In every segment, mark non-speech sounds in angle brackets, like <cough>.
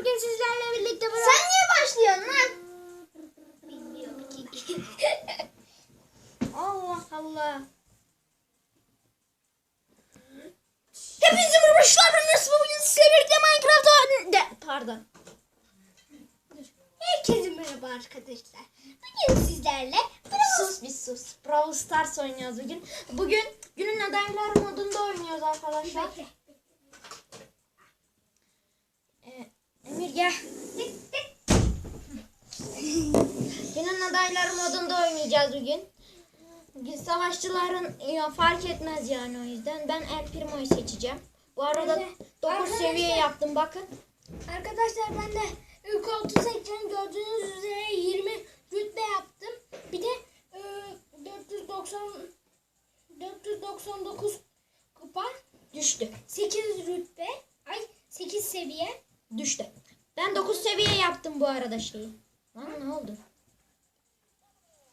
bugün sizlerle birlikte bırak. Sen niye başlıyorsun lan? Bilmiyorum <laughs> ki. Allah Allah. Hepinize merhaba arkadaşlar. Nasıl bugün sizlerle birlikte Minecraft de pardon. Herkese merhaba arkadaşlar. Bugün sizlerle Sus bir sus. Brawl Stars oynuyoruz bugün. Bugün günün adayları modunda oynuyoruz arkadaşlar. Bekle. Ee, Emir gel. Günün adayları modunda oynayacağız bugün. Bugün savaşçıların ya, fark etmez yani o yüzden. Ben El Primo'yu seçeceğim. Bu arada Ben de- 9 Arkadaşlar- seviye yaptım bakın. Arkadaşlar ben de ilk 6 seçeceğim. Gördüğünüz üzere 20 rütbe yaptım. Bir de e, 490 499 kupa, Düştü. 8 rütbe, ay 8 seviye. Düştü. Ben 9 seviye yaptım bu arada şeyi. Lan ne oldu?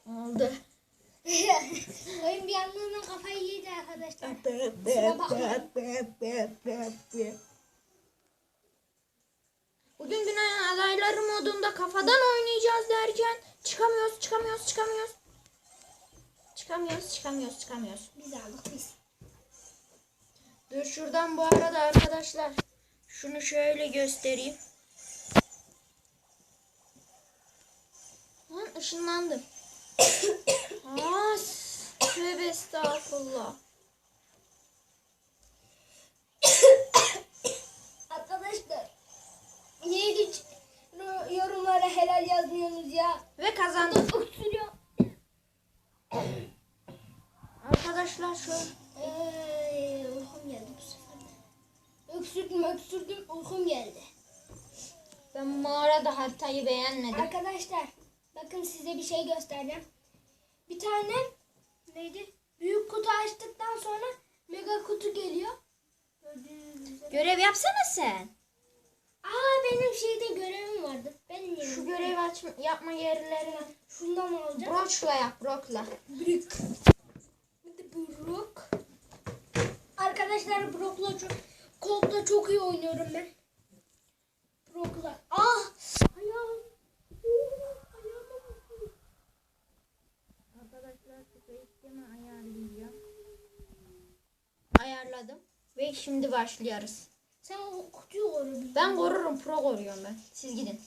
Oldu. <laughs> Oyun bir anlığına kafayı yedi arkadaşlar. Kusura bakmayın. Bugün günün adayları modunda kafadan oynayacağız derken çıkamıyoruz, çıkamıyoruz, çıkamıyoruz. Çıkamıyoruz, çıkamıyoruz, çıkamıyoruz. Biz aldık biz. Dur şuradan bu arada arkadaşlar. Şunu şöyle göstereyim. Lan ışınlandım. Aa, tövbe estağfurullah. Arkadaşlar niye hiç yorumlara helal yazmıyorsunuz ya? Ve kazandım. Öksürüyor. Arkadaşlar şu uykum geldi bu sefer de. Öksürdüm öksürdüm uykum geldi. ben mağarada haritayı beğenmedim. Arkadaşlar bakın size bir şey göstereceğim. Bir tane neydi? Büyük kutu açtıktan sonra mega kutu geliyor. Görev yapsana sen. Aa benim şeyde görevim vardı. Benim yerim. Şu görev açma, yapma yerlerini Şundan alacağım. broçla yap broçla. Brook. Bir de Brook. Arkadaşlar Brook'la çok Colt'la çok iyi oynuyorum ben. Brook'la. Ah! Ayağım. Oo, ayağıma bakın. Sistemi ayarlayacağım. Ayarladım. Ve şimdi başlıyoruz. Sen o kutuyu koru. bir. Ben korurum pro koruyorum ben. Siz gidin.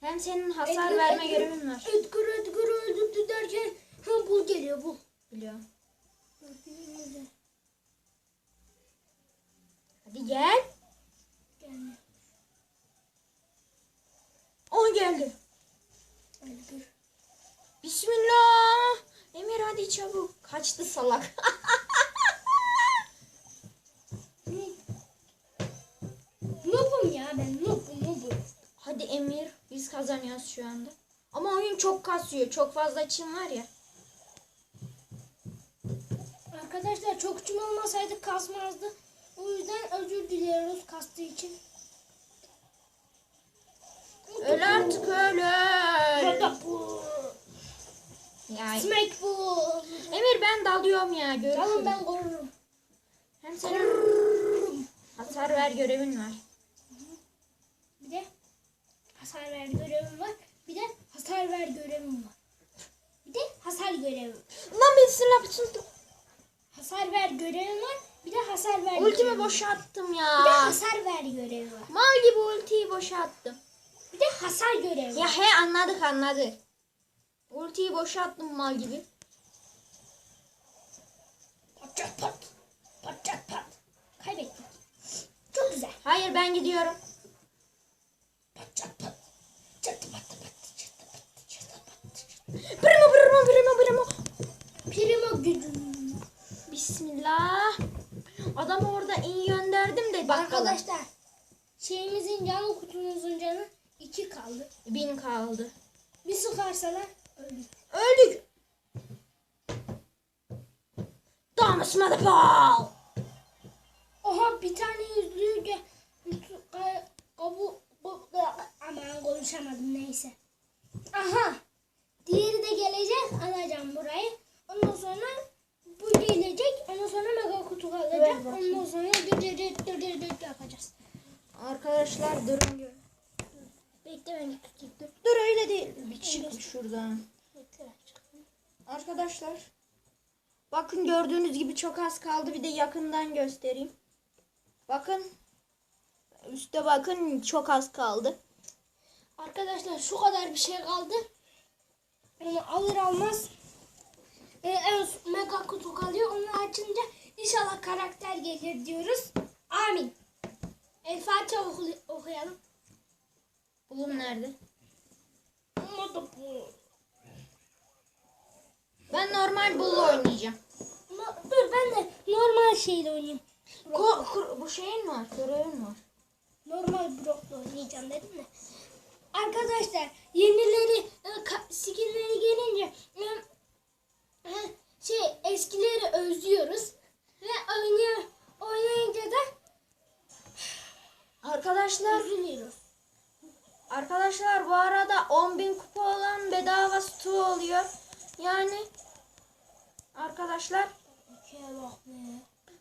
Hem senin hasar Edgar- verme Edgar- görevin var. Edgar Edgar'ı öldürdü derken bu geliyor bu. Biliyorum. Kaçtı salak. <laughs> Noob'um ya ben noob'um noob'um. hadi Emir. Biz kazanıyoruz şu anda. Ama oyun çok kasıyor. Çok fazla çim var ya. Arkadaşlar çok çim olmasaydı kasmazdı. O yüzden özür diliyoruz kastığı için. Öl artık öl öl. Ya. Smack bu. Emir ben dalıyorum ya. Görüşürüz. Tamam ben korurum. Hem senin hasar ver görevin var. Bir de hasar ver görevim var. Bir de hasar ver görevim var. Bir de hasar görevim. Lan bir silah tuttum. Hasar ver görevim var. Bir de hasar ver Ultimi görevim var. boşa attım Bir de ya. hasar ver görevi var. Mal gibi ultiyi boşa attım. Bir de hasar görevi Ya var. he anladık anladık. Ultiyi boşa attım mal gibi. Pat çat pat. Pat çat pat. Kaybettik. Çok güzel. Hayır ben gidiyorum. Pat çat pat. Çat pat pat. Çat pat. Çat pat. çat. Brimo brimo brimo brimo. Primo gücü. Bismillah. Adamı orada iyi gönderdim de bakalım. Arkadaşlar şeyimizin canı kutumuzun canı iki kaldı. Bin kaldı. Bir sıkarsalar Öldük. Thomas Motherfall. Oha bir tane yüzlüğü ge ka- kabu bu- aman konuşamadım neyse. Aha diğeri de gelecek alacağım burayı. Ondan sonra bu gelecek. Ondan sonra mega kutu kalacak. Ondan sonra dır yapacağız. Arkadaşlar durun. Bekle ben tutayım. Dur. Dur öyle değil. Bir çık şuradan. Arkadaşlar. Bakın gördüğünüz gibi çok az kaldı. Bir de yakından göstereyim. Bakın. Üste bakın çok az kaldı. Arkadaşlar şu kadar bir şey kaldı. Onu alır almaz e, en mega kutu kalıyor. Onu açınca inşallah karakter gelir diyoruz. Amin. El Fatiha oku- okuyalım. Bulum nerede? Ama da bu- Ben normal bulla oynayacağım. Ama dur ben de normal şeyle oynayayım. Ko- kur- bu şeyin var? Görevin var. Normal blokla oynayacağım dedim de. Arkadaşlar yenileri e, ka- skinleri gelince e, e, şey eskileri özlüyoruz ve oynaya, oynayınca da Arkadaşlar üzülüyoruz. Arkadaşlar bu arada 10.000 kupa olan bedava stu oluyor. Yani arkadaşlar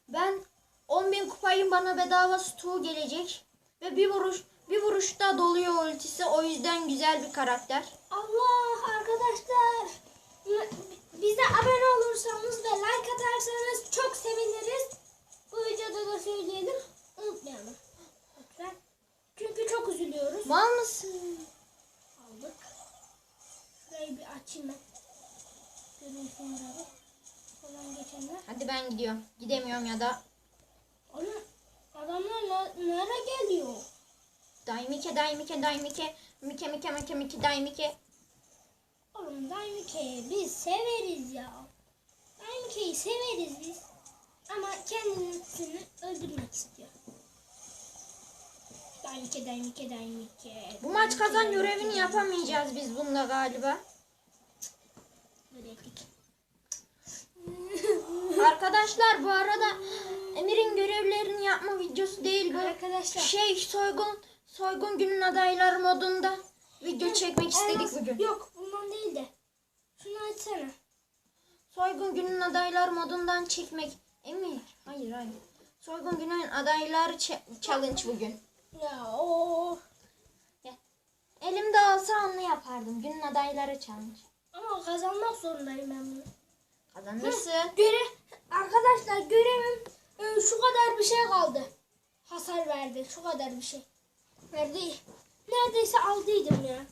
ben 10.000 kupayım bana bedava stu gelecek. Ve bir vuruş bir vuruşta doluyor ultisi. O yüzden güzel bir karakter. Allah arkadaşlar bize abone olursanız ve like atarsanız çok seviniriz. Bu videoda da söyleyelim. Unutmayalım. Lütfen. Çünkü çok üzülüyoruz. Mal mısın? aldık. Şurayı bir açayım ben. Geçenler. Hadi ben gidiyorum. Gidemiyorum ya da Oğlum adamlar ne, nereye geliyor? daimike daimike daimike mike mike mike mike daimike. Oğlum Daimike'yi biz severiz ya. Daimike'yi severiz biz. Ama kendisini öldürmek istiyor. Daimike, Daimike, Daimike. Bu maç kazan görevini yapamayacağız biz bunda galiba. Ettik. Arkadaşlar bu arada Emir'in görevlerini yapma videosu değil bu. Arkadaşlar. Şey soygun soygun günün adayları modunda video çekmek istedik Elmas- bugün. Yok bundan değil de. Şunu açsana. Soygun günün adayları modundan çekmek. Emir hayır hayır. Soygun günün adayları challenge bugün. Ya o. Elimde olsa onu yapardım. Günün adayları challenge. Ama kazanmak zorundayım ben bunu. Kazanırsın. Göre arkadaşlar görevim e, şu kadar bir şey kaldı. Hasar verdi. Şu kadar bir şey. Verdi. Neredeyse aldıydım ya.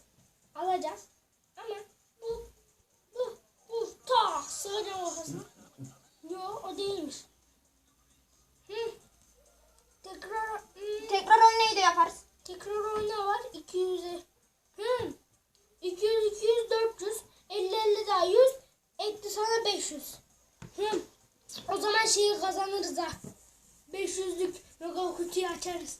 Alacağız. Ama bu bu bu tak sığacağım ortasına. Yo o değilmiş. Hı. Kutuyu açarız.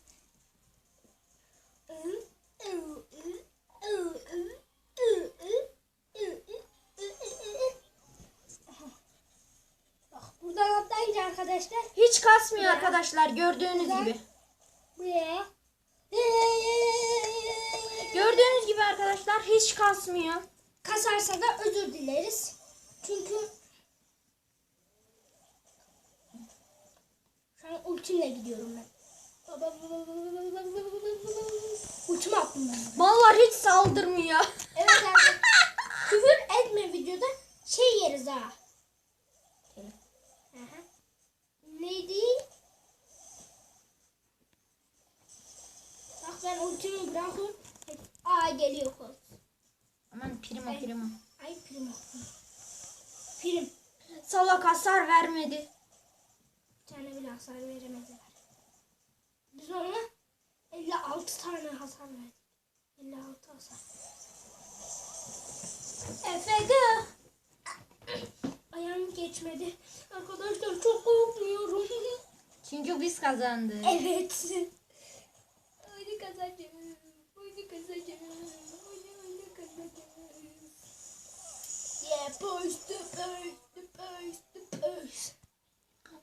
Bak buradan atlayınca arkadaşlar Hiç kasmıyor Ya. arkadaşlar gördüğünüz Güzel. gibi. buraya Gördüğünüz gibi arkadaşlar hiç kasmıyor. kasarsa da özür dileriz. Çünkü şu an ultimle gidiyorum ben. Ultimi attım ben. Mallar hiç saldırmıyor. Evet arkadaşlar. <laughs> Küfür etme videoda şey yeriz ha. Aha. Neydi? Bak ben ultimi bırakıyorum. Aa geliyor kol. Aman primo primo. Ay prim. Prim. Salak hasar vermedi. Bir tane bile hasar veremediler. Biz ona 56 tane hasar verdik. 56 hasar. Efege. Ayağım geçmedi. Arkadaşlar çok korkmuyorum. Çünkü biz kazandık. evet. Oyunu kazanacağız. Oyunu kazanacağız. Oyunu, oyunu kazanacağız. Yeah, push the push the push the push.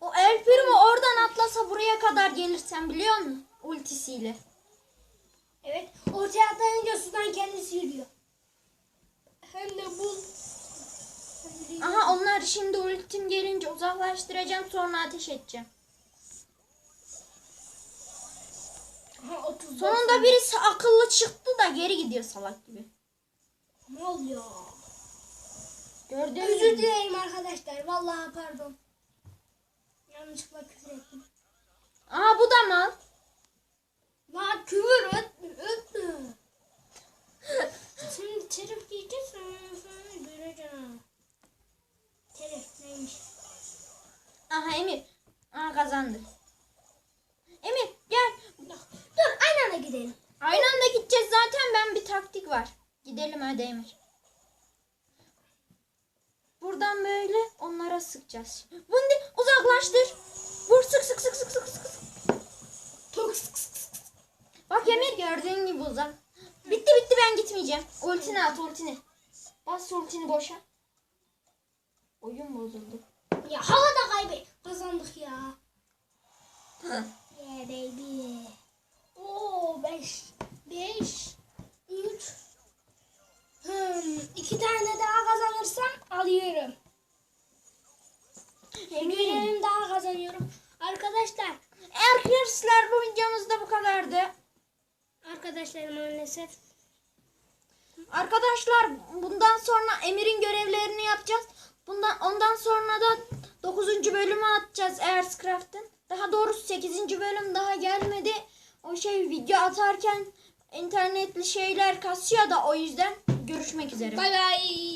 O El Primo oradan atlasa buraya kadar gelirsen biliyor musun? Ultisiyle. Evet. Ortaya atlayınca sudan kendisi yürüyor. Hem de bu. Aha onlar şimdi ultim gelince uzaklaştıracağım sonra ateş edeceğim. Aha 30 Sonunda birisi akıllı çıktı da geri gidiyor salak gibi. Mal ya. Gördün Özür dilerim arkadaşlar. Vallahi pardon. Yanlışlıkla küfür ettim. Aa bu da mal. La küfür etme etme. Şimdi terif diyeceğiz sonra sonra göreceğim. Terif neymiş? Aha Emir. Aa kazandı. Emir gel. Dur aynı anda gidelim. Aynı anda gideceğiz zaten ben bir taktik var. Gidelim hadi Emir. Buradan böyle onlara sıkacağız. Bundi uzaklaştır. Vur sık sık sık sık sık sık. Tok sık sık sık. Bak Emir gördüğün gibi uzak. Bitti bitti ben gitmeyeceğim. Ultini at ultini. Bas ultini boşa. Oyun bozuldu. Ya havada kaybet. Kazandık ya. Yeah baby. Oo 5 5 3 Hmm, iki tane daha kazanırsam alıyorum. Bir görevim daha kazanıyorum. Arkadaşlar, Arkadaşlar bu videomuz da bu kadardı. arkadaşlar maalesef Arkadaşlar bundan sonra Emir'in görevlerini yapacağız. Bundan ondan sonra da 9. bölümü atacağız Airscraft'ın. Daha doğrusu 8. bölüm daha gelmedi. O şey video atarken internetli şeyler kasıyor da o yüzden görüşmek üzere. bay bay.